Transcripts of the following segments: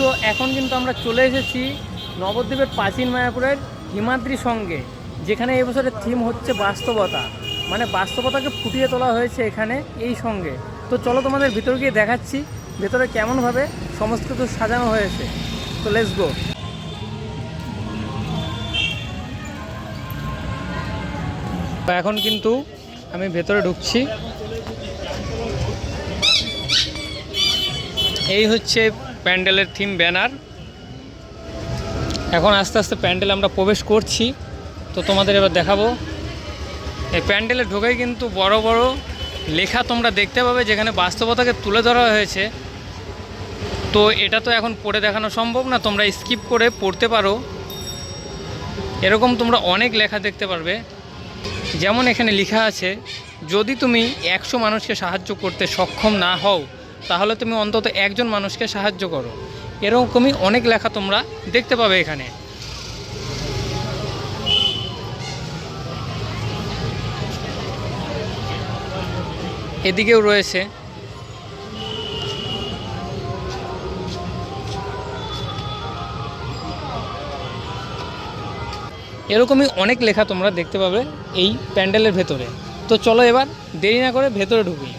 So এখন কিন্তু আমরা চলে এসেছি নবদ্বীপের প্রাচীন মায়াপুরের হিমাদ্রি সঙ্গে, যেখানে এবছরের থিম হচ্ছে বাস্তবতা। মানে বাস্তবতাকে ফুটিয়ে তোলা হয়েছে এখানে এই সঙ্গে। তো চলো তোমাদের ভিতর গিয়ে দেখাচ্ছি, ভেতরে কেমনভাবে সমস্ত কিছু সাজানো হয়েছে। তো লেটস গো এখন কিন্তু আমি ভেতরে ঢুকছি। এই হচ্ছে প্যান্ডেলের থিম ব্যানার। এখন আস্তে আস্তে প্যান্ডেল আমরা প্রবেশ করছি। তো তোমাদের এবার দেখাবো। এই প্যান্ডেলে ঢোকেই কিন্তু বড় বড় লেখা তোমরা দেখতে পাবে, যেখানে বাস্তবতাকে তুলে ধরা হয়েছে। তো এটা তো এখন পড়ে দেখানো সম্ভব না, তোমরা স্কিপ করে পড়তে পারো। এরকম তোমরা অনেক লেখা দেখতে পারবে। যেমন এখানে লেখা আছে, যদি তুমি একশো মানুষকে সাহায্য করতে সক্ষম না হও তাহলে তুমি অন্তত একজন মানুষকে সাহায্য করো। এরকমই অনেক লেখা তোমরা দেখতে পাবে এখানে। এদিকেও রয়েছে। এরকমই অনেক লেখা তোমরা দেখতে পাবে এই প্যান্ডেলের ভেতরে। তো চলো এবার দেরি না করে ভেতরে ঢুকি।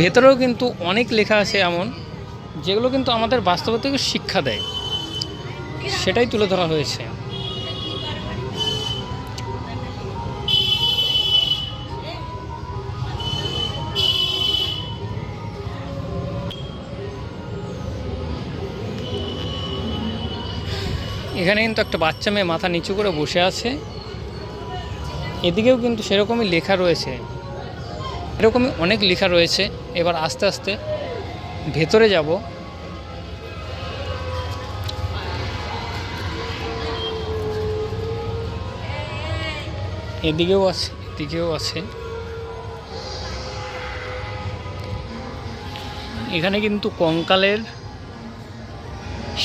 ভেতরেও কিন্তু অনেক লেখা আছে এমন, যেগুলো কিন্তু আমাদের বাস্তবতা শিক্ষা দেয়। সেটাই তুলে ধরা হয়েছে। এখানে কিন্তু একটা বাচ্চা মেয়ে মাথা নিচু করে বসে আছে। এদিকেও কিন্তু সেরকমই লেখা রয়েছে। এরকমই অনেক লেখা রয়েছে। এবার আস্তে আস্তে ভেতরে যাব। এদিকেও আছে এদিকেও আছে। এখানে কিন্তু কঙ্কালের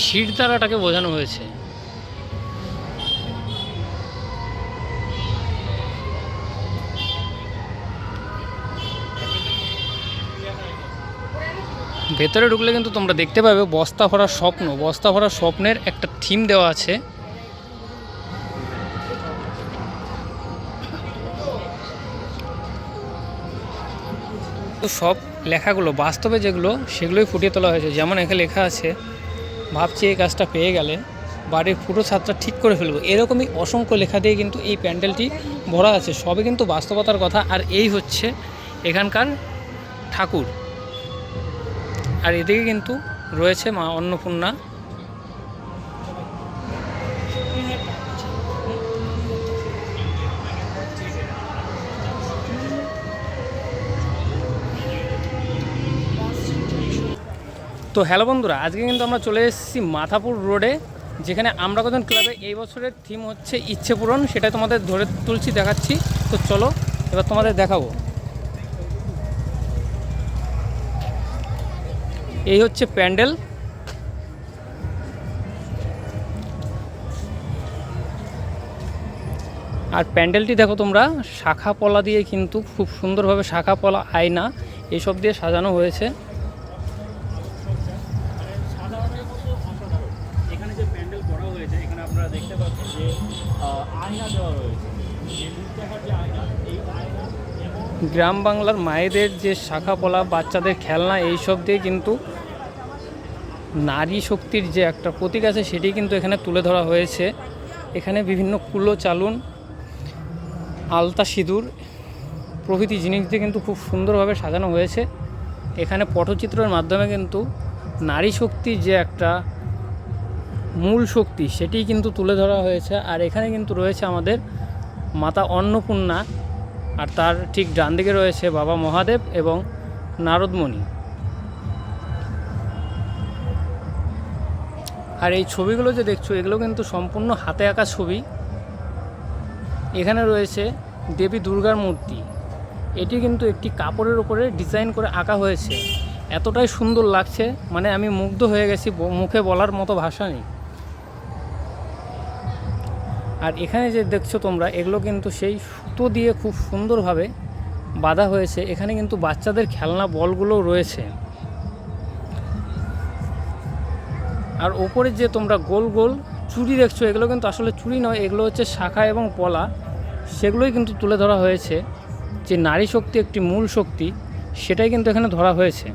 শির দ্বারাটাকে বোঝানো হয়েছে। ভেতরে ঢুকলে কিন্তু তোমরা দেখতে পাবে বস্তা ভরা স্বপ্ন। বস্তা ভরা স্বপ্নের একটা থিম দেওয়া আছে। সব লেখাগুলো, বাস্তবে যেগুলো, সেগুলোই ফুটিয়ে তোলা হয়েছে। যেমন এখানে লেখা আছে, ভাবছি এই কাজটা পেয়ে গেলে বাড়ির পুরো ছাদটা ঠিক করে ফেলব। এরকমই অসংখ্য লেখা দিয়ে কিন্তু এই প্যান্ডেলটি ভরা আছে। সবই কিন্তু বাস্তবতার কথা। আর এই হচ্ছে এখানকার ঠাকুর। আর এদিকে কিন্তু রয়েছে মা অন্নপূর্ণা। তো হ্যালো বন্ধুরা, আজকে কিন্তু আমরা চলে এসেছি মাথাপুর রোডে, যেখানে আমরা কজন ক্লাবে এই বছরের থিম হচ্ছে ইচ্ছে পূরণ সেটা তোমাদের ধরে তুলছি, দেখাচ্ছি। তো চলো, এবার তোমাদের দেখাবো। এই হচ্ছে প্যান্ডেল। আর প্যান্ডেলটি দেখো তোমরা, শাখা পলা দিয়ে কিন্তু খুব সুন্দরভাবে শাখা পলা আয়না এইসব দিয়ে সাজানো হয়েছে। দেখতে যে আয়না দেওয়া রয়েছে। যে আয়না, এই আয়না গ্রাম বাংলার মায়েদের যে শাখা পলা, বাচ্চাদের খেলনা, এইসব দিয়ে কিন্তু নারী শক্তির যে একটা প্রতীক আছে, সেটি কিন্তু এখানে তুলে ধরা হয়েছে। এখানে বিভিন্ন কুলো চালুন, আলতা সিঁদুর প্রভৃতি জিনিস দিয়ে কিন্তু খুব সুন্দরভাবে সাজানো হয়েছে। এখানে পটচিত্রের মাধ্যমে কিন্তু নারী শক্তির যে একটা মূল শক্তি, সেটি কিন্তু তুলে ধরা হয়েছে। আর এখানে কিন্তু রয়েছে আমাদের মাতা অন্নপূর্ণা। আর তার ঠিক ডান দিকে রয়েছে বাবা মহাদেব এবং নারদমণি। আর এই ছবিগুলো যে দেখছ, এগুলো কিন্তু সম্পূর্ণ হাতে আঁকা ছবি। এখানে রয়েছে দেবী দুর্গার মূর্তি। এটি কিন্তু একটি কাপড়ের উপরে ডিজাইন করে আঁকা হয়েছে। এতটাই সুন্দর লাগছে মানে আমি মুগ্ধ হয়ে গেছি মুখে বলার মতো ভাষা নেই। আর এখানে যে দেখছ তোমরা, এগুলো কিন্তু সেই সুতো দিয়ে খুব সুন্দরভাবে বাঁধা হয়েছে। এখানে কিন্তু বাচ্চাদের খেলনা বলগুলো রয়েছে। আর ওপরে যে তোমরা গোল গোল চুড়ি দেখছ, এগুলো কিন্তু আসলে চুড়ি নয়, এগুলো হচ্ছে শাখা এবং পলা। সেগুলোই কিন্তু তুলে ধরা হয়েছে। যে নারী শক্তি একটি মূল শক্তি, সেটাই কিন্তু এখানে ধরা হয়েছে।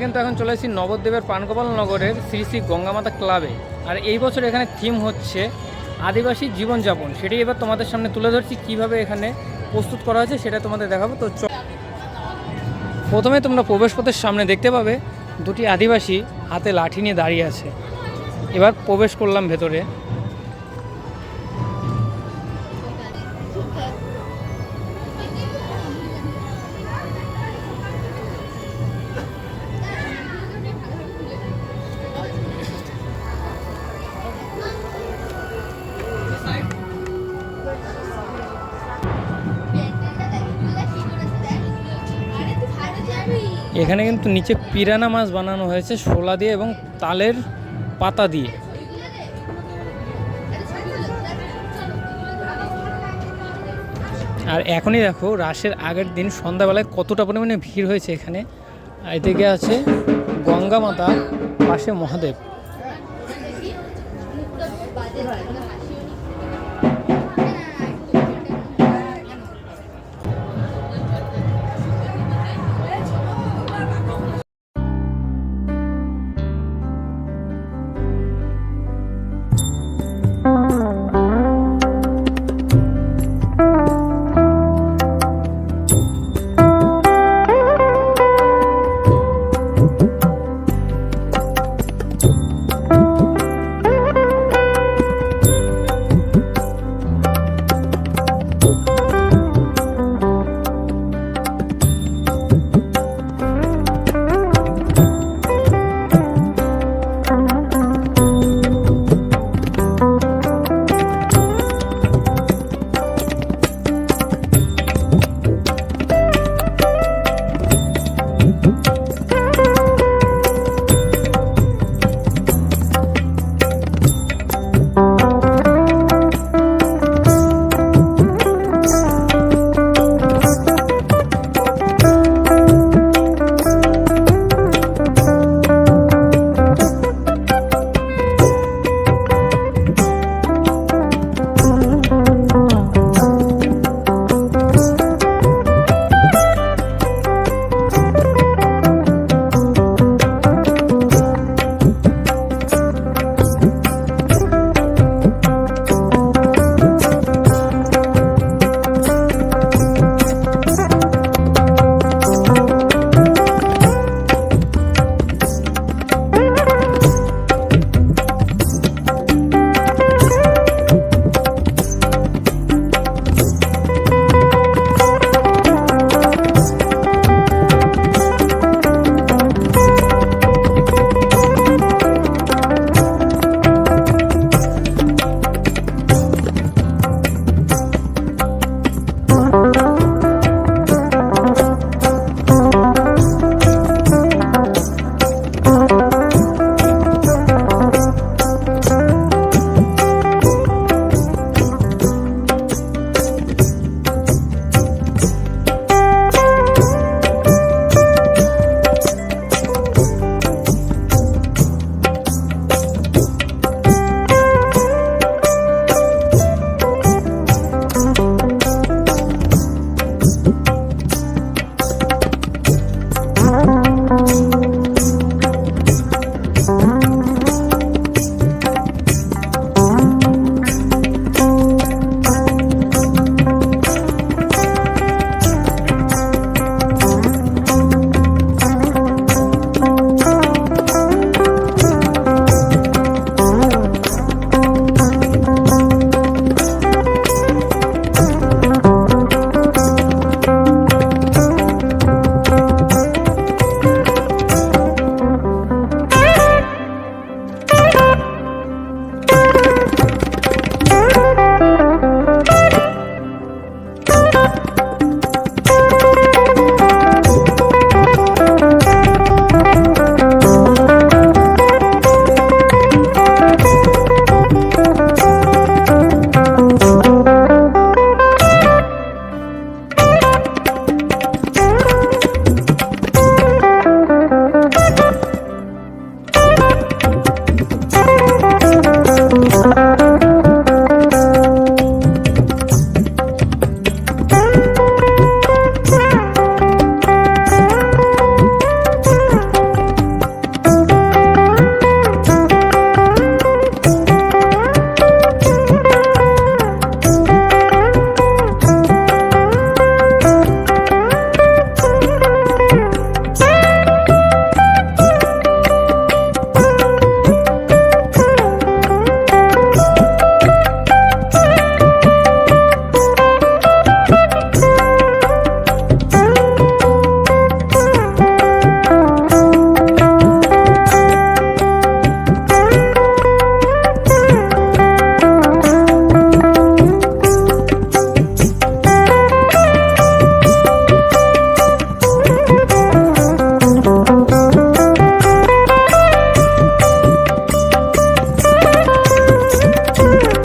কিন্তু এখন চলে এসেছি নবদ্বীপের পানকপাল নগরের শ্রী শ্রী গঙ্গামাতা ক্লাবে। আর এই বছর এখানে থিম হচ্ছে আদিবাসী জীবনযাপন। সেটি এবার তোমাদের সামনে তুলে ধরছি, কীভাবে এখানে প্রস্তুত করা হয়েছে সেটা তোমাদের দেখাবো। তো প্রথমে তোমরা প্রবেশপথের সামনে দেখতে পাবে দুটি আদিবাসী হাতে লাঠি নিয়ে দাঁড়িয়ে আছে। এবার প্রবেশ করলাম ভেতরে। এখানে কিন্তু নিচে পিরানা মাছ বানানো হয়েছে শোলা দিয়ে এবং তালের পাতা দিয়ে। আর এখনই দেখো রাসের আগের দিন সন্ধ্যাবেলায় কতটা পরিমাণে ভিড় হয়েছে এখানে। এদিকে আছে গঙ্গা মাতা, পাশে মহাদেব।